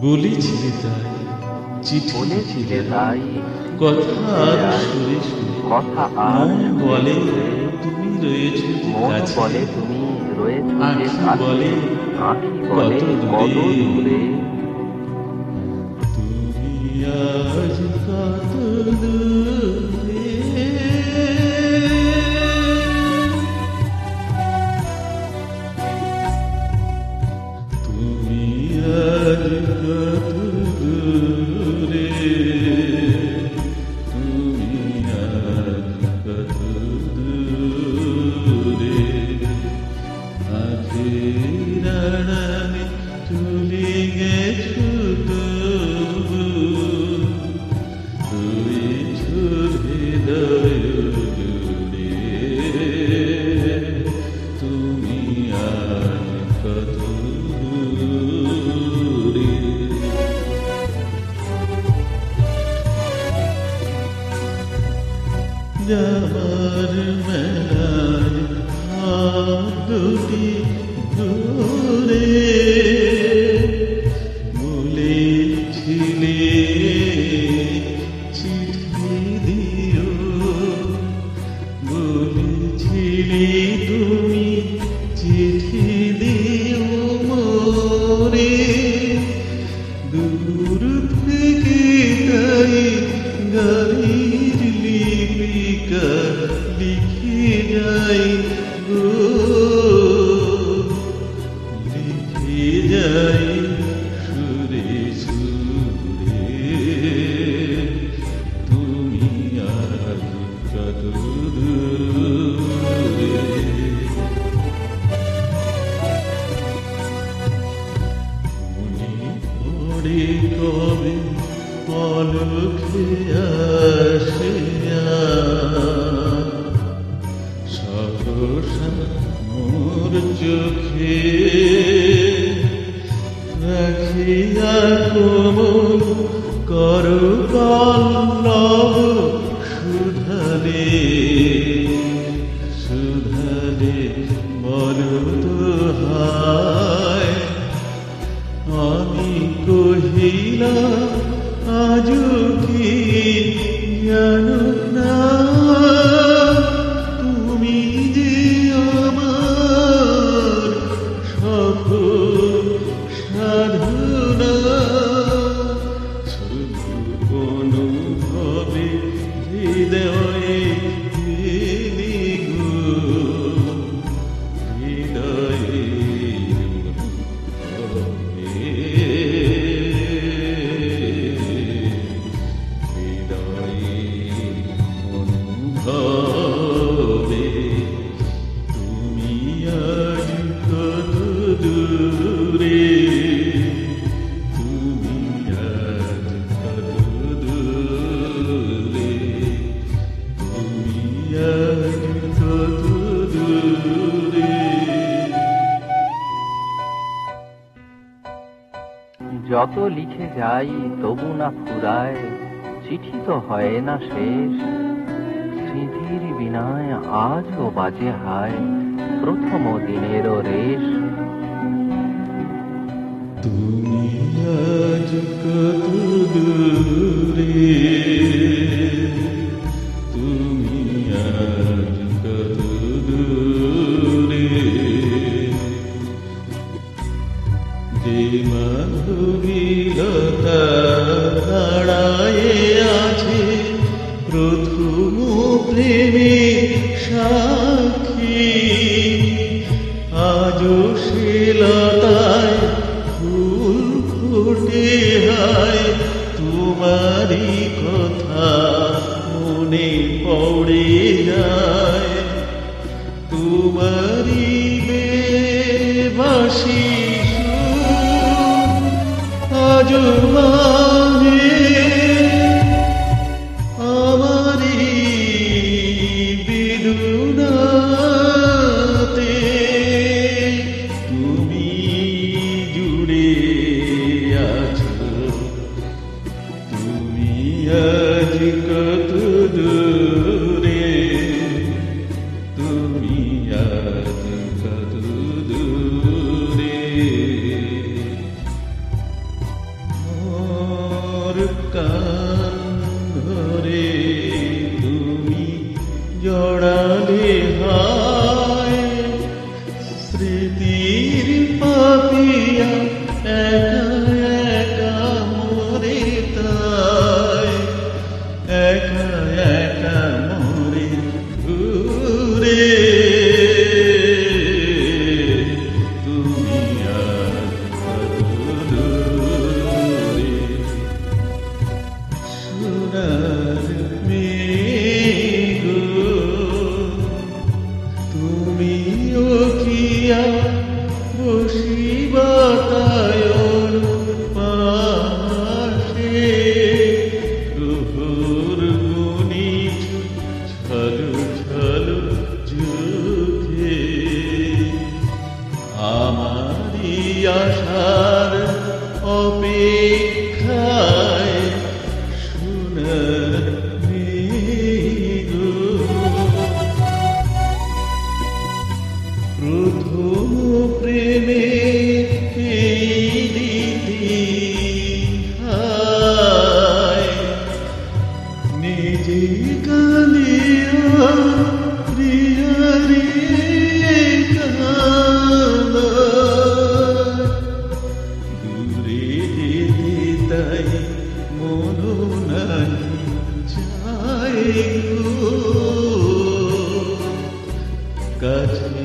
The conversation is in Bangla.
বলেছিলে তাই চিঠি বলেছিলে তাই। কথা আর সুরে সুরে। কথা আর মন বলে তুমি রয়েছ যে কাছে। বলে তুমি রয়েছো যে কাছে। বলে আঁখি। কত দূরে। তুমি আজ কত দূরে ദുതി ദൂരേ পড়ে কবে পলকে আসে সহসা মোর চোখে রাখিয়া কোমল করু পল্লব সুধালে সুধালে বল হায় যত লিখে যাই, তবু না ফুরায়, চিঠি তো হয় না শেষ। স্মৃতির বিনায় আজও বাজে হায়, প্রথম দিনেরও রেশ। তুমি আজ কত দূরে প্রেমে সাক্ষী। আজও সে লতায় ফুল ফুটে হায়। তোমারই কথা মনে পড়ে যায়। তোমারই বেবাসি আজ প্রথম প্রেমে নিজে কালিয়া প্রিয়া রে দূরে দিদি তাই মনোনন যায় কাছে